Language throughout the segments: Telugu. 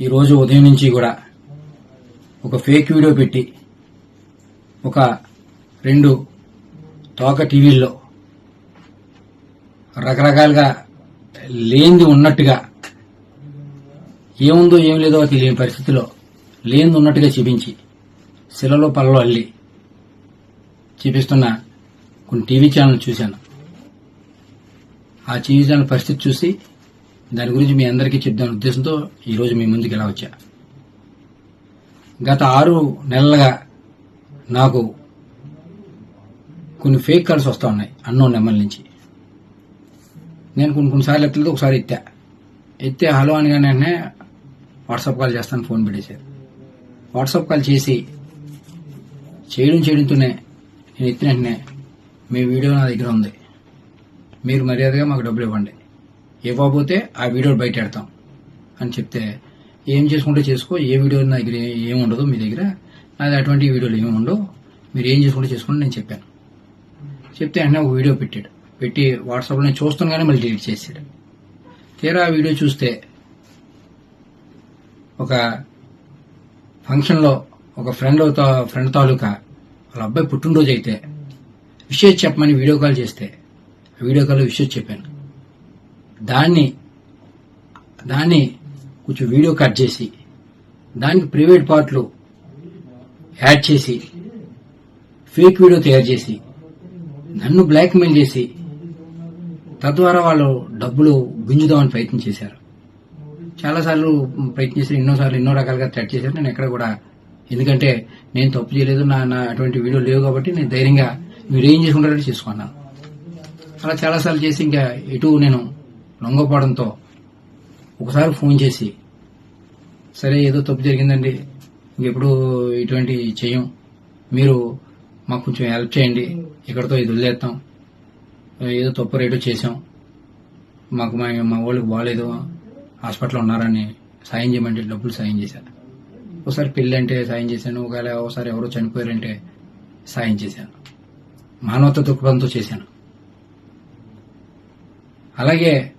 ఈరోజు ఉదయం నుంచి కూడా ఒక ఫేక్ వీడియో పెట్టి ఒక రెండు తోక టీవీల్లో రకరకాలుగా లేనిది ఉన్నట్టుగా ఏముందో ఏం లేదో తెలియని పరిస్థితిలో లేనిది ఉన్నట్టుగా చూపించి శిలలో పళ్ళలో అల్లి చూపిస్తున్న కొన్ని టీవీ ఛానల్ చూశాను. ఆ టీవీ ఛానల్ పరిస్థితి చూసి దాని గురించి మీ అందరికీ చెప్దాం ఉద్దేశంతో ఈరోజు మీ ముందుకు ఇలా వచ్చా? గత ఆరు నెలలుగా నాకు కొన్ని ఫేక్ కాల్స్ వస్తూ ఉన్నాయి అన్నోన్ నెంబర్ నుంచి. నేను కొన్ని కొన్నిసార్లు ఎత్తలేదు ఒకసారి ఎత్తా. ఎత్తే హలో అని వెంటనే వాట్సాప్ కాల్ చేస్తాను ఫోన్ పెట్టేశారు. వాట్సాప్ కాల్ చేసి చేయడం చేయడంతోనే నేను ఎత్తిన వెంటనే మీ వీడియో నా దగ్గర ఉంది. మీరు మర్యాదగా మాకు డబ్బులు ఇవ్వండి. ఇవ్వకపోతే ఆ వీడియో బయట పెడతాం అని చెప్తే ఏం చేసుకుంటే చేసుకో ఏ వీడియో నా దగ్గర ఏముండదు ఉండదు మీ దగ్గర అది అటువంటి వీడియోలు ఏమి ఉండవు మీరు ఏం చేసుకుంటే చేసుకోండి నేను చెప్పాను. చెప్తే ఆయన ఒక వీడియో పెట్టాడు. పెట్టి వాట్సాప్లో నేను చూస్తున్నాగానే మళ్ళీ డిలీట్ చేశాడు. తీరా ఆ వీడియో చూస్తే ఒక ఫంక్షన్లో ఒక ఫ్రెండ్ ఫ్రెండ్ తాలూకా వాళ్ళ అబ్బాయి పుట్టినరోజు అయితే విషయం చెప్పమని వీడియో కాల్ చేస్తే ఆ వీడియో కాల్లో విషయం చెప్పాను. దాన్ని దాన్ని కొంచెం వీడియో కట్ చేసి దానికి ప్రైవేట్ పార్ట్లు యాడ్ చేసి ఫేక్ వీడియో తయారు చేసి నన్ను బ్లాక్మెయిల్ చేసి తద్వారా వాళ్ళు డబ్బులు గుంజుదామని ప్రయత్నం చేశారు. చాలాసార్లు ప్రయత్నం చేశారు ఎన్నోసార్లు ఎన్నో రకాలుగా థ్రెట్ చేశారు నేను ఎక్కడ కూడా ఎందుకంటే నేను తప్పు చేయలేదు నా నా అటువంటి వీడియో లేవు కాబట్టి నేను ధైర్యంగా మీరు ఏం చేసుకుంటారో చేసుకున్నాను. అలా చాలాసార్లు చేసి ఇంకా ఎటు నేను లొంగపోవడంతో ఒకసారి ఫోన్ చేసి సరే ఏదో తప్పు జరిగిందండి. ఇంకెప్పుడు ఇటువంటి చేయం. మీరు మాకు కొంచెం హెల్ప్ చేయండి. ఇక్కడతో ఇది వదిలేస్తాం ఏదో తప్పు రేటు చేసాం మాకు మా మా వాళ్ళకి బాగాలేదు హాస్పిటల్లో ఉన్నారని సాయం చేయమంటే డబ్బులు సాయం చేశాను ఒకసారి పెళ్ళి అంటే సాయం చేశాను. ఒకవేళ ఒకసారి ఎవరో చనిపోయారంటే సాయం చేశాను మానవత దృక్పథంతో చేశాను. అలాగే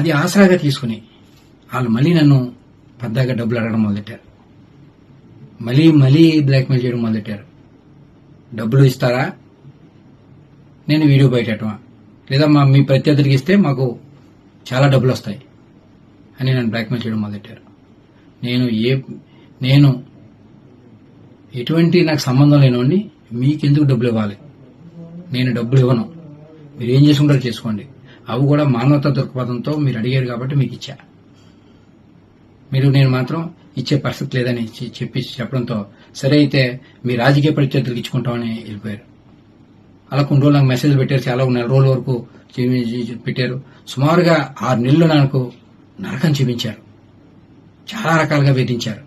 అది ఆసరాగా తీసుకుని వాళ్ళు మళ్ళీ నన్ను పెద్దగా డబ్బులు అడగడం మొదలెట్టారు. మళ్ళీ మళ్ళీ బ్లాక్మెయిల్ చేయడం మొదలెట్టారు. డబ్బులు ఇస్తారా? నేను వీడియో బయటమా లేదా మా మీ ప్రత్యర్థులకి ఇస్తే మాకు చాలా డబ్బులు వస్తాయి అని నన్ను బ్లాక్మెయిల్ చేయడం మొదలెట్టారు. నేను ఏ నేను ఎటువంటి నాకు సంబంధం లేనివాడిని మీకెందుకు డబ్బులు ఇవ్వాలి? నేను డబ్బులు ఇవ్వను. మీరు ఏం చేసుకుంటారో చేసుకోండి. అవి కూడా మానవతా దృక్పథంతో మీరు అడిగారు కాబట్టి మీకు ఇచ్చా. మీరు నేను మాత్రం ఇచ్చే పరిస్థితి లేదని చెప్పి చెప్పడంతో సరే అయితే మీ రాజకీయ ప్రత్యర్థులకు ఇచ్చుకుంటామని వెళ్ళిపోయారు. అలా కొన్ని రోజులు నాకు మెసేజ్ పెట్టారు చాలా నెల రోజుల వరకు పెట్టారు. సుమారుగా ఆరు నెలలు నాకు నరకం చూపించారు. చాలా రకాలుగా వేధించారు.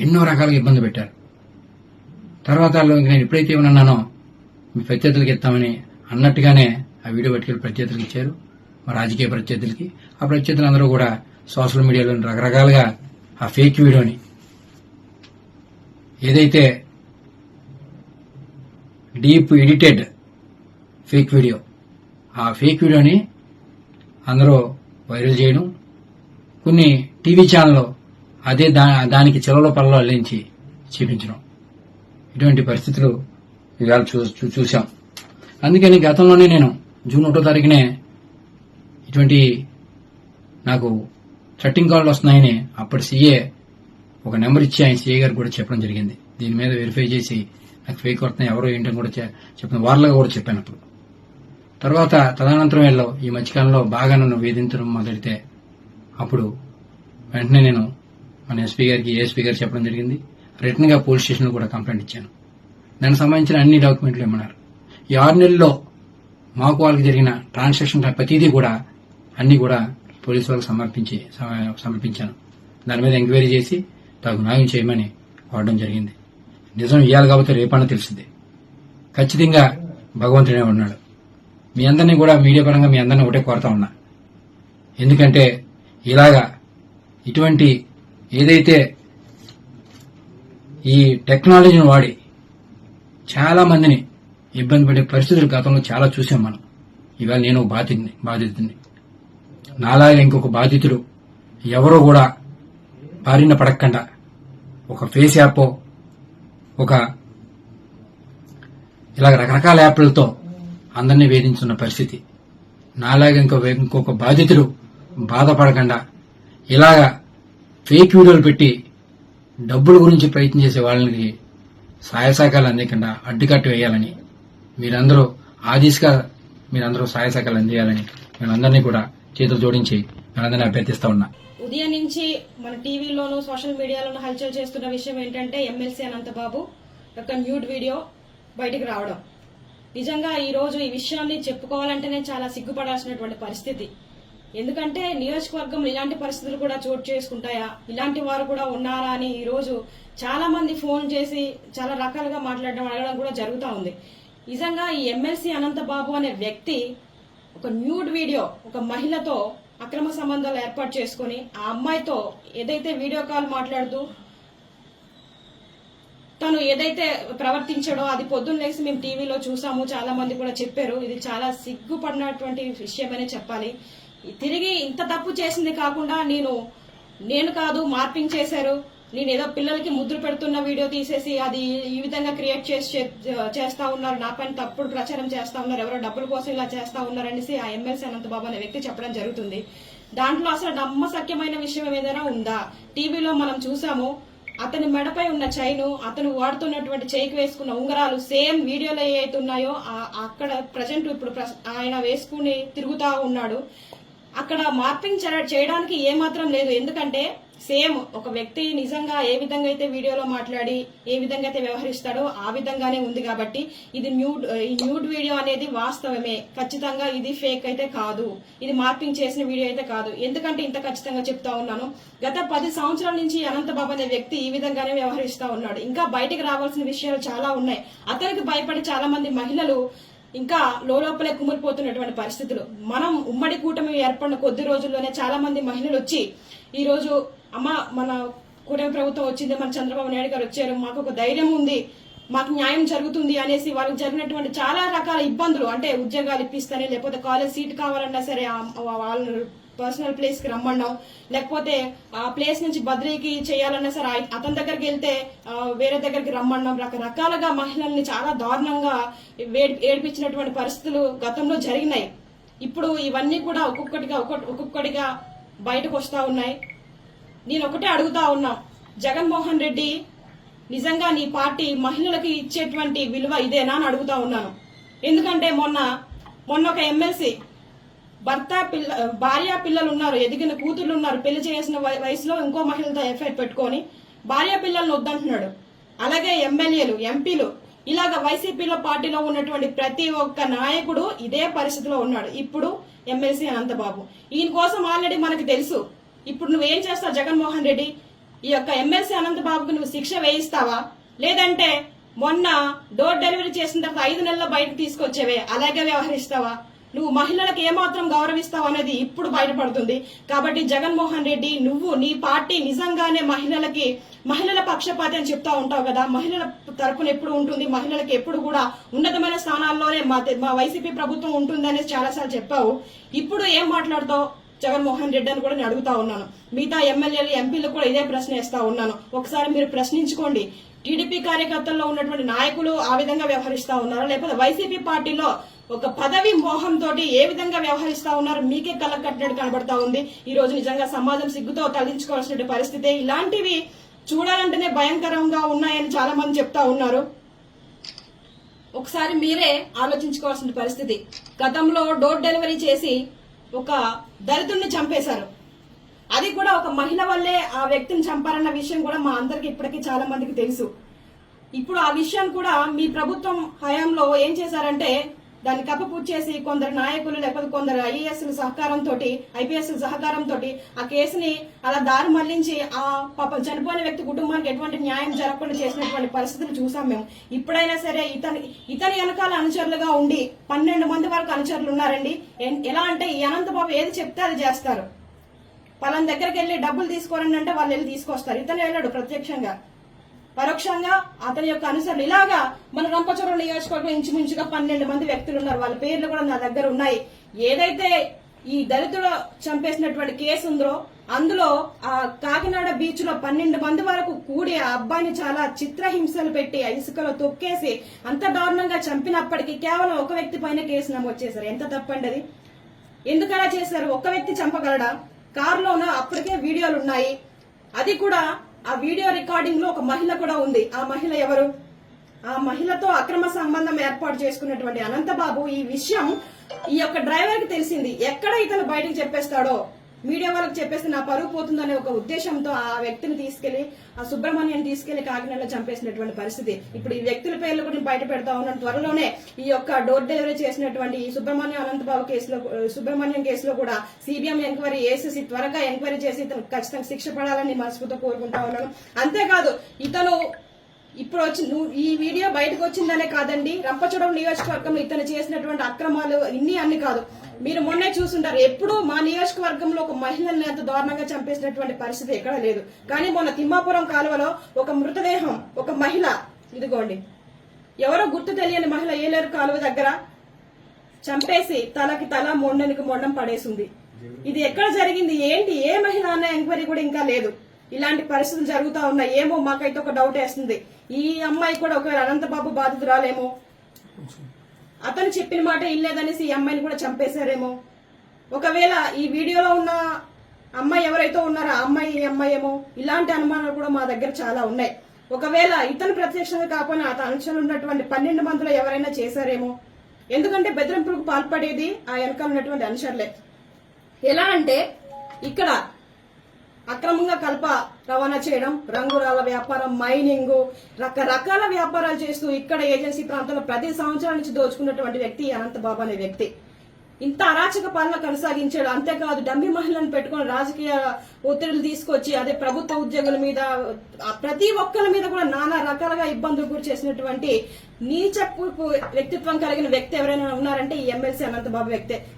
ఎన్నో రకాలుగా ఇబ్బంది పెట్టారు. తర్వాత వాళ్ళు నేను ఎప్పుడైతే ఏమన్నానో మీ ప్రత్యర్థులకి ఇస్తామని అన్నట్టుగానే ఆ వీడియో పట్టుకెళ్ళి ప్రత్యర్థులకు ఇచ్చారు. మా రాజకీయ ప్రత్యర్థులకి ఆ ప్రత్యర్థులు అందరూ కూడా సోషల్ మీడియాలో రకరకాలుగా ఆ ఫేక్ వీడియోని ఏదైతే డీప్ ఎడిటెడ్ ఫేక్ వీడియో ఆ ఫేక్ వీడియోని అందరూ వైరల్ చేయడం కొన్ని టీవీ ఛానల్లో అదే దా దానికి చెలలో పనులు అల్లించి చూపించడం. ఇటువంటి పరిస్థితులు ఇవాళ చూ చూ- అందుకని గతంలోనే నేను జూన్ ఒకటో తారీఖునే ఇటువంటి నాకు చట్టింగ్ కాల్లు వస్తున్నాయని అప్పటి సీఏ ఒక నెంబర్ ఇచ్చి ఆయన సీఏ గారికి కూడా చెప్పడం జరిగింది. దీని మీద వెరిఫై చేసి నాకు ఫేక్ వస్తున్నాయి ఎవరో ఏంటని కూడా చెప్పిన వార్లుగా కూడా చెప్పాను అప్పుడు. తర్వాత తదనంతరం వెళ్ళో ఈ మధ్యకాలంలో బాగా నన్ను వేధించడం మొదలెడితే అప్పుడు వెంటనే నేను మన ఎస్పీ గారికి ఏఎస్పీ గారికి చెప్పడం జరిగింది. రిటర్న్గా పోలీస్ స్టేషన్లో కూడా కంప్లైంట్ ఇచ్చాను. దానికి సంబంధించిన అన్ని డాక్యుమెంట్లు ఇమ్మన్నారు. ఈ ఆరు నెలల్లో మాకు వాళ్ళకి జరిగిన ట్రాన్సాక్షన్ ప్రతిదీ కూడా అన్ని కూడా పోలీసు వాళ్ళకి సమర్పించి సమ- సమర్పించాను. దాని మీద ఎంక్వైరీ చేసి తగు న్యాయం చేయమని కోరడం జరిగింది. నిజం ఇవ్వాలి కాబట్టి రేపన్నా తెలిసింది. ఖచ్చితంగా భగవంతుడే ఉన్నాడు. మీ అందరినీ కూడా మీడియా పరంగా మీ అందరినీ ఒకటే కోరుతా ఉన్నా. ఎందుకంటే ఇలాగా ఇటువంటి ఏదైతే ఈ టెక్నాలజీని వాడి చాలా మందిని ఇబ్బంది పడే పరిస్థితులు గతంలో చాలా చూసాం మనం. ఇవాళ నేను బాధితుని బాధితుని నాలాగా ఇంకొక బాధితుడు ఎవరో కూడా బారిన పడకుండా ఒక ఫేస్ యాప్ ఒక ఇలాగ రకరకాల యాప్లతో అందరినీ వేధించున్న పరిస్థితి. నాలాగా ఇంకో ఇంకొక బాధితుడు బాధపడకుండా. ఇలాగా ఫేక్ వీడియోలు పెట్టి డబ్బుల గురించి ప్రయత్నం చేసే వాళ్ళకి సహాయ సహకారాలు అందకుండా అడ్డుకట్టు వేయాలని మీరందరూ ఆ దిశగా మీరందరూ సహాయ సహకారాలు అందియాలని మీరందరినీ కూడా చేతులు జోడించి మీరందరినీ అభ్యర్థిస్తా ఉన్నా. ఉదయం నుంచి మన టీవీలోను సోషల్ మీడియాలోను హల్చల్ చేస్తున్న విషయం ఏంటంటే ఎమ్మెల్సీ అనంతబాబు యొక్క న్యూడ్ వీడియో బయటికి రావడం. నిజంగా ఈ రోజు ఈ విషయాన్ని చెప్పుకోవాలంటేనే చాలా సిగ్గుపడాల్సినటువంటి పరిస్థితి. ఎందుకంటే నియోజకవర్గంలో ఇలాంటి పరిస్థితులు కూడా చోటు చేసుకుంటాయా? ఇలాంటి వారు కూడా ఉన్నారా అని ఈ రోజు చాలా మంది ఫోన్ చేసి చాలా రకాలుగా మాట్లాడడం అడగడం కూడా జరుగుతూ ఉంది. నిజంగా ఈ ఎమ్మెల్సీ అనంతబాబు అనే వ్యక్తి ఒక న్యూడ్ వీడియో ఒక మహిళతో అక్రమ సంబంధాలు ఏర్పాటు చేసుకుని ఆ అమ్మాయితో ఏదైతే వీడియో కాల్ మాట్లాడుతూ తను ఏదైతే ప్రవర్తించాడో అది పొద్దున్న లేసి మేము టీవీలో చూసాము చాలా మంది కూడా చెప్పారు. ఇది చాలా సిగ్గుపడినటువంటి విషయమనే చెప్పాలి. తిరిగి ఇంత తప్పు చేసింది కాకుండా నేను నేను కాదు మార్పింగ్ చేశారు. నేను ఏదో పిల్లలకి ముద్ర పెడుతున్న వీడియో తీసేసి అది ఈ విధంగా క్రియేట్ చేసి చేస్తా ఉన్నారు. నా పైన తప్పుడు ప్రచారం చేస్తా ఉన్నారు. ఎవరో డబ్బుల కోసం ఇలా చేస్తా ఉన్నారు అనేసి ఆ ఎమ్మెల్సీ అనంతబాబు అనే వ్యక్తి చెప్పడం జరుగుతుంది. దాంట్లో అసలు నమ్మసక్యమైన విషయం ఏదైనా ఉందా? టీవీలో మనం చూసాము అతని మెడపై ఉన్న చైను అతను వాడుతున్నటువంటి చేయికి వేసుకున్న ఉంగరాలు సేమ్ వీడియోలో ఏవైతే ఉన్నాయో అక్కడ ప్రజెంట్ ఇప్పుడు ఆయన వేసుకుని తిరుగుతా ఉన్నాడు. అక్కడ మార్పింగ్ చేయడానికి ఏమాత్రం లేదు. ఎందుకంటే సేమ్ ఒక వ్యక్తి నిజంగా ఏ విధంగా అయితే వీడియోలో మాట్లాడి ఏ విధంగా అయితే వ్యవహరిస్తాడో ఆ విధంగానే ఉంది కాబట్టి ఇది న్యూడ్ ఈ న్యూడ్ వీడియో అనేది వాస్తవమే. ఖచ్చితంగా ఇది ఫేక్ అయితే కాదు. ఇది మార్పింగ్ చేసిన వీడియో అయితే కాదు. ఎందుకంటే ఇంత ఖచ్చితంగా చెప్తా ఉన్నాను. గత పది సంవత్సరాల నుంచి అనంతబాబు అనే వ్యక్తి ఈ విధంగానే వ్యవహరిస్తూ ఉన్నాడు. ఇంకా బయటికి రావాల్సిన విషయాలు చాలా ఉన్నాయి. అతనికి భయపడి చాలా మంది మహిళలు ఇంకా లోపలే కుమిలిపోతున్నటువంటి పరిస్థితులు. మనం ఉమ్మడి కూటమి ఏర్పడిన కొద్ది రోజుల్లోనే చాలా మంది మహిళలు వచ్చి ఈరోజు అమ్మ మన కూటమి ప్రభుత్వం వచ్చింది మన చంద్రబాబు నాయుడు గారు వచ్చారు మాకు ఒక ధైర్యం ఉంది మాకు న్యాయం జరుగుతుంది అనేసి వాళ్ళకి జరిగినటువంటి చాలా రకాల ఇబ్బందులు అంటే ఉద్యోగాలు ఇప్పిస్తారని లేకపోతే కాలేజ్ సీట్ కావాలన్నా సరే ఆ- వాళ్ళు పర్సనల్ ప్లేస్కి రమ్మండం రమ్మన్నాం లేకపోతే ఆ ప్లేస్ నుంచి బద్రీకి చేయాలన్నా సరే అతని దగ్గరికి వెళ్తే వేరే దగ్గరికి రమ్మన్నాం రకరకాలుగా మహిళల్ని చాలా దారుణంగా వేడి- ఏడిపించినటువంటి పరిస్థితులు గతంలో జరిగినాయి. ఇప్పుడు ఇవన్నీ కూడా ఒక్కొక్కటిగా ఒక్కొక్కటిగా బయటకు వస్తూ ఉన్నాయి. నేను ఒకటే అడుగుతా ఉన్నా. జగన్మోహన్ రెడ్డి నిజంగా నీ పార్టీ మహిళలకి ఇచ్చేటువంటి విలువ ఇదేనా అని అడుగుతా ఉన్నాను. ఎందుకంటే మొన్న మొన్న ఒక ఎమ్మెల్సీ భర్త పిల్ల భార్య పిల్లలు ఉన్నారు ఎదిగిన కూతుర్లు ఉన్నారు పెళ్ళి చేసిన వయసులో ఇంకో మహిళతో ఎఫ్ఐఆర్ పెట్టుకొని భార్య పిల్లల్ని వద్దంటున్నాడు. అలాగే ఎమ్మెల్యేలు ఎంపీలు ఇలాగ వైసీపీలో పార్టీలో ఉన్నటువంటి ప్రతి ఒక్క నాయకుడు ఇదే పరిస్థితిలో ఉన్నాడు. ఇప్పుడు ఎమ్మెల్సీ అనంతబాబు. ఈయన కోసం ఆల్రెడీ మనకు తెలుసు. ఇప్పుడు నువ్వేం చేస్తావు జగన్మోహన్ రెడ్డి? ఈ యొక్క ఎమ్మెల్సీ అనంతబాబుకు నువ్వు శిక్ష వేయిస్తావా? లేదంటే మొన్న డోర్ డెలివరీ చేసిన తర్వాత ఐదు నెలల బయటకు తీసుకొచ్చేవే అలాగే వ్యవహరిస్తావా? నువ్వు మహిళలకు ఏమాత్రం గౌరవిస్తావు అనేది ఇప్పుడు బయటపడుతుంది. కాబట్టి జగన్మోహన్ రెడ్డి నువ్వు నీ పార్టీ నిజంగానే మహిళలకి మహిళల పక్షపాతి అని చెప్తా ఉంటావు కదా? మహిళల తరపున ఎప్పుడు ఉంటుంది? మహిళలకు ఎప్పుడు కూడా ఉన్నతమైన స్థానాల్లోనే మా మా వైసీపీ ప్రభుత్వం ఉంటుంది అనేది చాలాసార్లు చెప్పావు. ఇప్పుడు ఏం మాట్లాడతావు? జగన్మోహన్ రెడ్డి అని కూడా నేను అడుగుతా ఉన్నాను. మిగతా ఎమ్మెల్యేలు ఎంపీలు కూడా ఇదే ప్రశ్న వేస్తా ఉన్నాను. ఒకసారి మీరు ప్రశ్నించుకోండి. టీడీపీ కార్యకర్తల్లో ఉన్నటువంటి నాయకులు ఆ విధంగా వ్యవహరిస్తా ఉన్నారా? లేకపోతే వైసీపీ పార్టీలో ఒక పదవి మోహంతో ఏ విధంగా వ్యవహరిస్తా ఉన్నారు? మీకే కళ్ళకు కట్టినట్టు కనబడతా ఉంది. ఈ రోజు నిజంగా సమాజం సిగ్గుతో తలించుకోవాల్సిన పరిస్థితి. ఇలాంటివి చూడాలంటేనే భయంకరంగా ఉన్నాయని చాలా మంది చెప్తా ఉన్నారు. ఒకసారి మీరే ఆలోచించుకోవాల్సిన పరిస్థితి. గతంలో డోర్ డెలివరీ చేసి ఒక దళితుడిని చంపేశారు. అది కూడా ఒక మహిళ వల్లే ఆ వ్యక్తిని చంపారన్న విషయం కూడా మా అందరికి ఇప్పటికీ చాలా మందికి తెలుసు. ఇప్పుడు ఆ విషయం కూడా మీ ప్రభుత్వం హయాంలో ఏం చేశారంటే దాన్ని కప్పపూర్తి చేసి కొందరు నాయకులు లేకపోతే కొందరు ఐఏఎస్ సహకారంతో ఐపీఎస్ సహకారంతో ఆ కేసుని అలా దారి మళ్ళించి ఆ పాపం చనిపోయిన వ్యక్తి కుటుంబానికి ఎటువంటి న్యాయం జరగకుండా చేసినటువంటి పరిస్థితులు చూసాం మేము. ఇప్పుడైనా సరే ఇతని ఇతని వెనకాల అనుచరులుగా ఉండి పన్నెండు మంది వరకు అనుచరులు ఉన్నారండి. ఎన్- ఎలా అంటే ఈ అనంతబాబు ఏది చెప్తే అది చేస్తారు. పలాన దగ్గరికి వెళ్ళి డబ్బులు తీసుకోరండి అంటే వాళ్ళు వెళ్ళి తీసుకొస్తారు. ఇతను వెళ్ళాడు ప్రత్యక్షంగా. పరోక్షంగా అతని యొక్క అనుసరణ. ఇలాగా మన రంపచోరం నియోజకవర్గం ఇంచుమించుగా పన్నెండు మంది వ్యక్తులు ఉన్నారు వాళ్ళ పేర్లు కూడా నా దగ్గర ఉన్నాయి. ఏదైతే ఈ దళితుడు చంపేసినటువంటి కేసు ఉందో అందులో ఆ కాకినాడ బీచ్లో పన్నెండు మంది వరకు కూడి ఆ అబ్బాయిని చాలా చిత్రహింసలు పెట్టి ఇసుకలో తొక్కేసి అంత దారుణంగా చంపినప్పటికీ కేవలం ఒక వ్యక్తి పైన కేసు నమోదు చేశారు. ఎంత తప్పండి అది? ఎందుకు అలా చేశారు? ఒక వ్యక్తి చంపగలడా? కారులోన అప్పటికే వీడియోలు ఉన్నాయి. అది కూడా ఆ వీడియో రికార్డింగ్లో ఒక మహిళ కూడా ఉంది. ఆ మహిళ ఎవరు? ఆ మహిళతో అక్రమ సంబంధం ఏర్పాటు చేసుకున్నటువంటి అనంతబాబు ఈ విషయం ఈ యొక్క డ్రైవర్కి తెలిసింది. ఎక్కడ ఇతను బయటకు చెప్పేస్తాడో? మీడియా వాళ్ళకి చెప్పేసి నా పరుగు పోతుందనే ఒక ఉద్దేశంతో ఆ వ్యక్తిని తీసుకెళ్ళి ఆ సుబ్రహ్మణ్యం తీసుకెళ్ళి కాకినాడలో చంపేసినటువంటి పరిస్థితి. ఇప్పుడు ఈ వ్యక్తుల పేర్లు కూడా బయట పెడతా ఉన్నాను. త్వరలోనే ఈ యొక్క డోర్ డెలివరీ చేసినటువంటి ఈ సుబ్రహ్మణ్యం అనంతబాబు కేసులో సుబ్రహ్మణ్యం కేసులో కూడా సిబిఎం ఎంక్వైరీ వేసేసి త్వరగా ఎంక్వైరీ చేసి ఇతను ఖచ్చితంగా శిక్ష పడాలని మనస్ఫూర్తితో కోరుకుంటా ఉన్నాను. అంతేకాదు ఇతను ఇప్పుడు వచ్చి నువ్వు ఈ వీడియో బయటకు వచ్చిందనే కాదండి రంపచోడవరం నియోజకవర్గంలో ఇతను చేసినటువంటి అక్రమాలు ఇన్ని అన్ని కాదు. మీరు మొన్నే చూసుంటారు. ఎప్పుడు మా నియోజకవర్గంలో ఒక మహిళల్ని ఎంత దారుణంగా చంపేసినటువంటి పరిస్థితి ఎక్కడ లేదు. కానీ మొన్న తిమ్మాపురం కాలువలో ఒక మృతదేహం ఒక మహిళ ఇదిగోండి. ఎవరో గుర్తు తెలియని మహిళ ఏలేరు కాలువ దగ్గర చంపేసి తలకి తల మొండనికి మొండం పడేసింది. ఇది ఎక్కడ జరిగింది? ఏంటి? ఏ మహిళ అన్న ఎంక్వైరీ కూడా ఇంకా లేదు. ఇలాంటి పరిస్థితులు జరుగుతూ ఉన్నాయి. ఏమో మాకైతే ఒక డౌట్ వేస్తుంది. ఈ అమ్మాయి కూడా ఒకవేళ అనంతబాబు బాధితురాలేమో? అతను చెప్పిన మాట ఇల్లేదనేసి ఈ అమ్మాయిని కూడా చంపేశారేమో. ఒకవేళ ఈ వీడియోలో ఉన్న అమ్మాయి ఎవరైతే ఉన్నారో ఆ అమ్మాయి ఈ అమ్మాయి ఏమో ఇలాంటి అనుమానాలు కూడా మా దగ్గర చాలా ఉన్నాయి. ఒకవేళ ఇతను ప్రత్యక్షంగా కాకపోయినా అతను అనుచరులు ఉన్నటువంటి పన్నెండు మందిలో ఎవరైనా చేశారేమో. ఎందుకంటే బెదిరింపులకు పాల్పడేది ఆ వెనకాల ఉన్నటువంటి అనుచరులే. ఎలా అంటే ఇక్కడ అక్రమంగా కలప రవాణా చేయడం రంగురాల వ్యాపారం మైనింగ్ రకరకాల వ్యాపారాలు చేస్తూ ఇక్కడ ఏజెన్సీ ప్రాంతంలో ప్రతి సంవత్సరం నుంచి దోచుకున్నటువంటి వ్యక్తి అనంతబాబు అనే వ్యక్తి. ఇంత అరాచక పాలన కొనసాగించాడు. అంతేకాదు డమ్మి మహిళలను పెట్టుకుని రాజకీయ ఒత్తిడులు తీసుకొచ్చి అదే ప్రభుత్వ ఉద్యోగుల మీద ప్రతి ఒక్కరి మీద కూడా నానా రకాలుగా ఇబ్బందులు గురి చేసినటువంటి నీచపు వ్యక్తిత్వం కలిగిన వ్యక్తి ఎవరైనా ఉన్నారంటే ఈ ఎమ్మెల్సీ అనంతబాబు వ్యక్తే.